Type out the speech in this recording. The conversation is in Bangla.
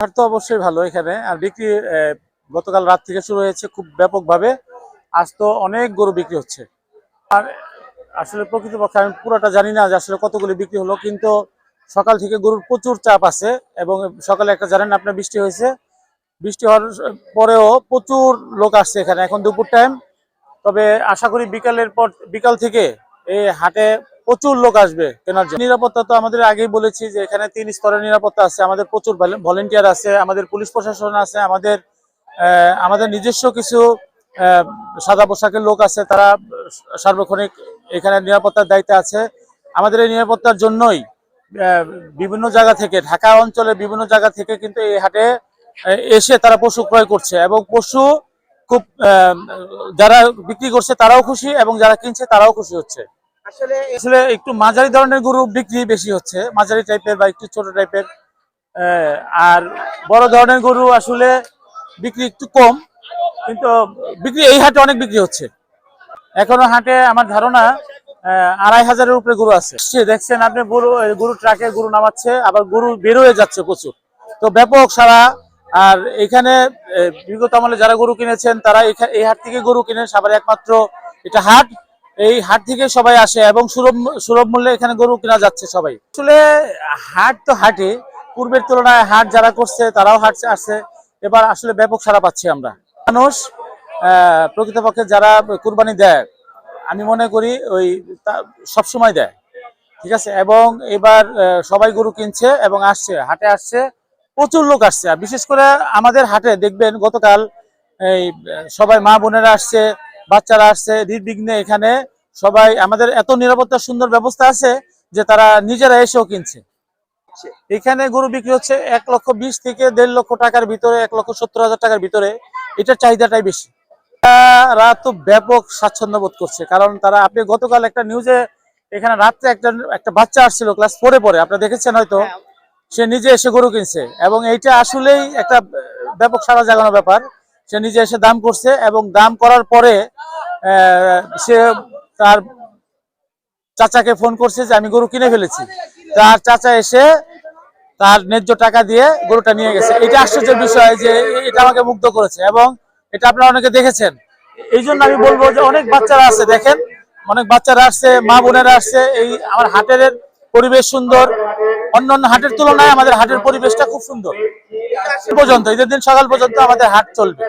হাট তো অবশ্যই ভালো এখানে। আর বিক্রি গতকাল রাত থেকে শুরু হয়েছে খুব ব্যাপকভাবে। আজ তো অনেক গরু বিক্রি হচ্ছে। আর আসলে প্রকৃতপক্ষে আমি পুরোটা জানি না যে আসলে কতগুলি বিক্রি হলো, কিন্তু সকাল থেকে গরুর প্রচুর চাপ আছে এবং সকালে একটা জানেন আপনার বৃষ্টি হয়েছে? বৃষ্টি হওয়ার পরেও প্রচুর লোক আসছে এখানে। এখন দুপুর টাইম তবে আশা করি বিকালের পর, বিকাল থেকে এই হাটে প্রচুর লোক আসবে কেনার জন্য। নিরাপত্তা তো আমাদের আগেই বলেছি যে এখানে তিন স্তরের নিরাপত্তা আছে, আমাদের প্রচুর ভলেন্টিয়ার আছে, আমাদের পুলিশ প্রশাসন আছে, আমাদের আমাদের নিজস্ব কিছু সাদা পোশাকের লোক আছে, তারা সার্বক্ষণিক এখানে নিরাপত্তার দায়িত্বে আছে। আমাদের এই নিরাপত্তার জন্যই বিভিন্ন জায়গা থেকে, ঢাকা অঞ্চলে বিভিন্ন জায়গা থেকে কিন্তু এই হাটে এসে তারা পশু ক্রয় করছে এবং পশু খুব যারা বিক্রি করছে তারাও খুশি এবং যারা কিনছে তারাও খুশি হচ্ছে। আসলে একটু মাঝারি ধরনের গরু বিক্রি বেশি হচ্ছে, মাঝারি টাইপের বা একটু ছোট টাইপের আর বড় ধরনের গরু আসলে বিক্রি একটু কম, কিন্তু বিক্রি এই হাটে অনেক বিক্রি হচ্ছে। এখনও হাটে আমার ধারণা আড়াই হাজারের উপরে গরু আছে। দেখছেন আপনি গরু গরু ট্রাকে গরু নামাচ্ছে, আবার গরু বের হয়ে যাচ্ছে প্রচুর। তো ব্যাপক সারা আর এখানে বিগত আমলে যারা গরু কিনেছেন, তারা এই হাট থেকে গরু কিনেন, সবার একমাত্র এটা হাট। এই হাট থেকে সবাই আসে এবং সুলভ সুলভ মূল্যে এখানে গরু কেনা যাচ্ছে সবাই। আসলে হাট তো হাটে, পূর্বের তুলনায় হাট যারা করছে তারাও হাট আসছে। এবার আসলে ব্যাপক সারা পাচ্ছি আমরা। মানুষ প্রকৃতপক্ষে যারা কুরবানি দেয়, আমি মনে করি ওই তা- সবসময় দেয়। ঠিক আছে? এবং এবার সবাই গরু কিনছে এবং আসছে, হাটে আসছে, প্রচুর লোক আসছে। বিশেষ করে আমাদের হাটে দেখবেন গতকাল এই সবাই মা বোনেরা আসছে বাচ্চারা আসছে নির্বিঘ্নে এখানে সবাই আমাদের এত নিরাপত্তা সুন্দর ব্যবস্থা আছে যে তারা নিজেরা এসেও কিনছে। এখানে গরু বিক্রি হচ্ছে এক লক্ষ বিশ থেকে দেড় লক্ষ টাকার ভিতরে এক লক্ষ সত্তর হাজার টাকার ভিতরে। এটার চাহিদাটাই বেশি। তারা তো ব্যাপক স্বাচ্ছন্দ্য বোধ করছে কারণ তারা আপনি গতকাল একটা নিউজে এখানে রাত্রে একটা একটা বাচ্চা আসছিল ক্লাস ফোরে পরে আপনারা দেখেছেন হয়তো? সে নিজে এসে গরু কিনছে এবং এইটা আসলেই একটা ব্যাপক সারা জাগানো ব্যাপার। সে নিজে এসে দাম করছে এবং দাম করার পরে সে তার চাচাকে ফোন করছে যে, আমি গরু কিনে ফেলেছি। তার চাচা এসে তার ন্যায্য টাকা দিয়ে গরুটা নিয়ে গেছে। এটা আশ্চর্যের বিষয় যে, এটা আমাকে মুগ্ধ করেছে এবং এটা আপনারা অনেকে দেখেছেন। এই জন্য আমি বলব যে, অনেক বাচ্চারা আছে, দেখেন। অনেক বাচ্চারা আসছে, মা বোনেরা আসছে। এই আমার হাটের পরিবেশ সুন্দর। অন্য অন্য হাটের তুলনায় আমাদের হাটের পরিবেশটা খুব সুন্দর। পর্যন্ত, ঈদের দিন সকাল পর্যন্ত আমাদের হাট চলবে।